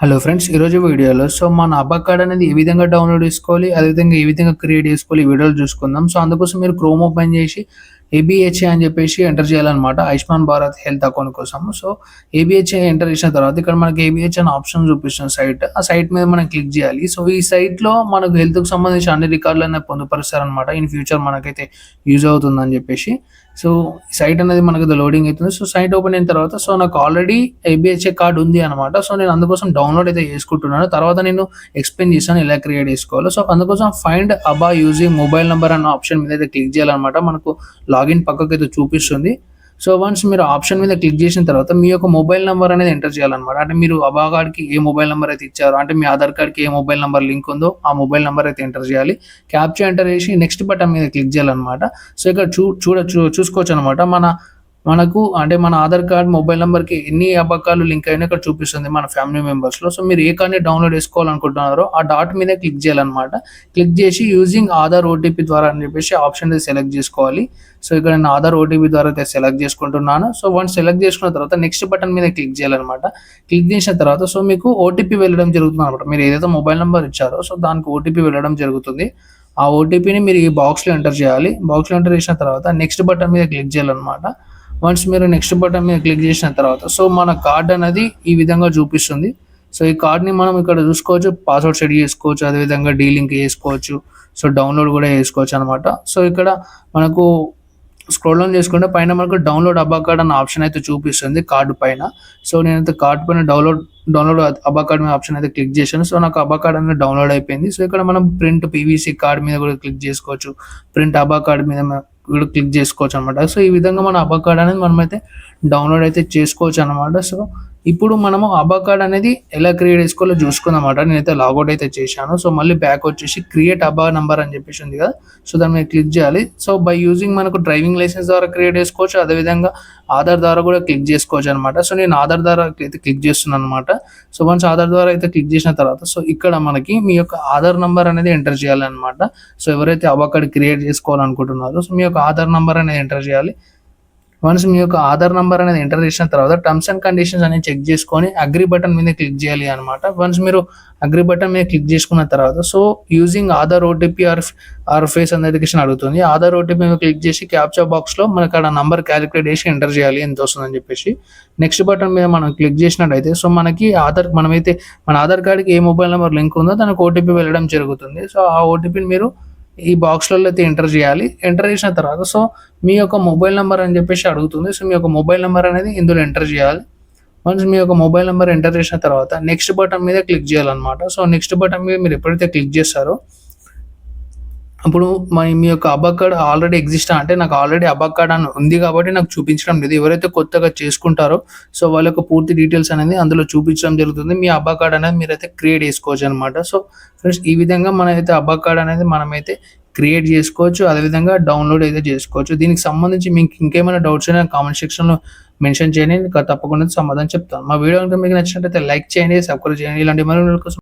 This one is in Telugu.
హలో ఫ్రెండ్స్ ఈరోజు వీడియోలో సో మన అబ్బా కార్డ్ అనేది ఏ విధంగా డౌన్లోడ్ చేసుకోవాలి అదేవిధంగా ఏ విధంగా క్రియేట్ చేసుకోవాలి ఈ వీడియోలు చూసుకుందాం. సో అందుకోసం మీరు క్రోమ్ ఓపెన్ చేసి ఏబిహెచ్ఏ అని చెప్పేసి ఎంటర్ చేయాలన్నమాట. ఆయుష్మాన్ భారత్ హెల్త్ అకౌంట్ కోసం సో ఏబిహెచ్ఏ ఎంటర్ చేసిన తర్వాత ఇక్కడ మనకి ఏబిహెచ్ అని ఆప్షన్ చూపిస్తుంది సైట్ ఆ సైట్ మీద మనం క్లిక్ చేయాలి. సో ఈ సైట్లో మనకు హెల్త్కి సంబంధించిన అన్ని రికార్డులు అనేది పొందుపరుస్తారనమాట ఇన్ ఫ్యూచర్ మనకైతే యూజ్ అవుతుందని చెప్పేసి. సో సైట్ అనేది మనకి లోడింగ్ అవుతుంది. సో సైట్ ఓపెన్ అయిన తర్వాత సో నాకు ఆల్రెడీ ఏబిహెచ్ఏ కార్డు ఉంది అనమాట సో నేను అందుకోసం డౌన్లోడ్ అయితే చేసుకుంటున్నాను. తర్వాత నేను ఎక్స్ప్లెయిన్ చేశాను ఎలా క్రియేట్ చేసుకోవాలో. సో అందుకోసం find ABHA using mobile number అన్న ఆప్షన్ మీద అయితే క్లిక్ చేయాలన్నమాట. మనకు లాగిన్ పక్కకి అయితే చూపిస్తుంది. సో వన్స్ మీరు ఆప్షన్ మీద క్లిక్ చేసిన తర్వాత మీ యొక్క మొబైల్ నెంబర్ అనేది ఎంటర్ చేయాలన్నమాట. అంటే మీరు అబా కార్డ్కి ఏ మొబైల్ నెంబర్ అయితే ఇచ్చారో అంటే మీ ఆధార్ కార్డ్కి ఏ మొబైల్ నెంబర్ లింక్ ఉందో ఆ మొబైల్ నెంబర్ అయితే ఎంటర్ చేయాలి. క్యాప్చర్ ఎంటర్ చేసి నెక్స్ట్ బటన్ మీద క్లిక్ చేయాలన్నమాట. సో ఇక్కడ చూ చూడ చూసుకోవచ్చు అనమాట మన మనకు అంటే మన ఆధార్ కార్డ్ మొబైల్ నెంబర్కి ఎన్ని అబకాలు లింక్ అయినా ఇక్కడ చూపిస్తుంది మన ఫ్యామిలీ మెంబర్స్లో సో మీరు ఏ కార్డ్ని డౌన్లోడ్ చేసుకోవాలనుకుంటున్నారో ఆ డాట్ మీద క్లిక్ చేయాలన్నమాట. క్లిక్ చేసి యూజింగ్ ఆధార్ ఓటీపీ ద్వారా అని చెప్పేసి ఆప్షన్ సెలెక్ట్ చేసుకోవాలి. సో ఇక్కడ నేను ఆధార్ ఓటీపీ ద్వారా అయితే సెలెక్ట్ చేసుకుంటున్నాను. సో వన్ సెలెక్ట్ చేసుకున్న తర్వాత నెక్స్ట్ బటన్ మీద క్లిక్ చేయాలన్నమాట. క్లిక్ చేసిన తర్వాత సో మీకు ఓటీపీ వెళ్ళడం జరుగుతుంది అనమాట మీరు ఏదైతే మొబైల్ నెంబర్ ఇచ్చారో సో దానికి ఓటీపీ వెళ్ళడం జరుగుతుంది. ఆ ఓటీపీని మీరు ఈ బాక్స్లో ఎంటర్ చేయాలి. బాక్స్లో ఎంటర్ చేసిన తర్వాత నెక్స్ట్ బటన్ మీద క్లిక్ చేయాలన్నమాట. వన్స్ మీరు నెక్స్ట్ బటన్ మీద క్లిక్ చేసిన తర్వాత సో మన కార్డ్ అనేది ఈ విధంగా చూపిస్తుంది. సో ఈ కార్డ్ని మనం ఇక్కడ చూసుకోవచ్చు పాస్వర్డ్ సెట్ చేసుకోవచ్చు అదేవిధంగా డీలింక్ చేసుకోవచ్చు సో డౌన్లోడ్ కూడా చేసుకోవచ్చు అనమాట సో ఇక్కడ మనకు స్క్రోల్ డౌన్ చేసుకుంటే పైన మనకు డౌన్లోడ్ అబ్బా కార్డ్ అన్న ఆప్షన్ అయితే చూపిస్తుంది కార్డు పైన. సో నేనైతే కార్డు పైన డౌన్లోడ్ డౌన్లోడ్ అబ్బా కార్డ్ మీద ఆప్షన్ అయితే క్లిక్ చేశాను. సో నాకు అబ్బా కార్డ్ అనేది డౌన్లోడ్ అయిపోయింది. సో ఇక్కడ మనం ప్రింట్ పీవీసీ కార్డ్ మీద కూడా క్లిక్ చేసుకోవచ్చు. ప్రింట్ అబ్బా కార్డ్ మీద క్లిక్ చేసుకోవచ్చు అనమాట సో ఈ విధంగా మన అబ్బా కార్డ్ అనేది మనమైతే డౌన్లోడ్ అయితే చేసుకోవచ్చు అనమాట సో ఇప్పుడు మనము అబా కార్డ్ అనేది ఎలా క్రియేట్ చేసుకోవాలో చూసుకుందామన్నమాట నేనైతే లాగౌట్ అయితే చేశాను. సో మళ్ళీ బ్యాక్ వచ్చేసి క్రియేట్ అబా నంబర్ అని చెప్పేసి ఉంది కదా. సో దాని మీద క్లిక్ చేయాలి. సో బై యూజింగ్ మనకు డ్రైవింగ్ లైసెన్స్ ద్వారా క్రియేట్ చేసుకోవచ్చు. అదేవిధంగా ఆధార్ ద్వారా కూడా క్లిక్ చేసుకోవచ్చు అనమాట సో నేను ఆధార్ ద్వారా అయితే క్లిక్ చేస్తున్నాను అనమాట సో వన్స్ ఆధార్ ద్వారా అయితే క్లిక్ చేసిన తర్వాత సో ఇక్కడ మనకి మీ యొక్క ఆధార్ నంబర్ అనేది ఎంటర్ చేయాలన్నమాట సో ఎవరైతే అబా కార్డ్ క్రియేట్ చేసుకోవాలనుకుంటున్నారో సో మీ యొక్క ఆధార్ నంబర్ అనేది ఎంటర్ చేయాలి. వన్స్ మీ యొక్క ఆధార్ నంబర్ అనేది ఎంటర్ చేసిన తర్వాత టర్మ్స్ అండ్ కండిషన్స్ అనేది చెక్ చేసుకొని అగ్రి బటన్ మీద క్లిక్ చేయాలి అనమాట వన్స్ మీరు అగ్రి బటన్ మీద క్లిక్ చేసుకున్న తర్వాత so using Aadhaar OTP or or face authentication అడుగుతుంది. ఆధార్ ఓటీపీ మీద క్లిక్ చేసి క్యాప్చర్ బాక్స్లో మనకు అక్కడ నంబర్ క్యాలిక్యులేట్ చేసి ఎంటర్ చేయాలి ఎంత వస్తుందని చెప్పేసి. నెక్స్ట్ బటన్ మీద మనం క్లిక్ చేసినట్టయితే సో మనకి ఆధార్ మనమైతే మన ఆధార్ కార్డ్కి ఏ మొబైల్ నెంబర్ లింక్ ఉందో దానికి ఓటీపీ వెళ్ళడం జరుగుతుంది. సో ఆ ఓటీపీని మీరు ఈ బాక్స్లలో అయితే ఎంటర్ చేయాలి. ఎంటర్ చేసిన తర్వాత సో మీ యొక్క మొబైల్ నెంబర్ అని చెప్పేసి అడుగుతుంది. సో మీ యొక్క మొబైల్ నెంబర్ అనేది ఇందులో ఎంటర్ చేయాలి. వన్స్ మీ యొక్క మొబైల్ నెంబర్ ఎంటర్ చేసిన తర్వాత నెక్స్ట్ బటన్ మీద క్లిక్ చేయాలన్నమాట. సో నెక్స్ట్ బటన్ మీద మీరు ఎప్పుడైతే క్లిక్ చేస్తారో అప్పుడు మరి మీ యొక్క అబ్బా కార్డ్ ఆల్రెడీ ఎగ్జిస్ట్ అంటే నాకు ఆల్రెడీ అబ్బా కార్డ్ అని ఉంది కాబట్టి నాకు చూపించడం లేదు. ఎవరైతే కొత్తగా చేసుకుంటారో సో వాళ్ళ యొక్క పూర్తి డీటెయిల్స్ అనేది అందులో చూపించడం జరుగుతుంది. మీ అబ్బా కార్డ్ అనేది మీరైతే క్రియేట్ చేసుకోవచ్చు అనమాట సో ఫ్రెండ్స్ ఈ విధంగా మనమైతే అబ్బా కార్డ్ అనేది మనమైతే క్రియేట్ చేసుకోవచ్చు. అదేవిధంగా డౌన్లోడ్ అయితే చేసుకోవచ్చు. దీనికి సంబంధించి మీకు ఇంకేమైనా డౌట్స్ అయినా కామెంట్ సెక్షన్లో మెన్షన్ చేయండి. తప్పకుండా సమాధానం చెప్తాను. మా వీడియో కనుక మీకు నచ్చినట్లయితే లైక్ చేయండి సబ్స్క్రైబ్ చేయండి. ఇలాంటి మరిన్ని కోసం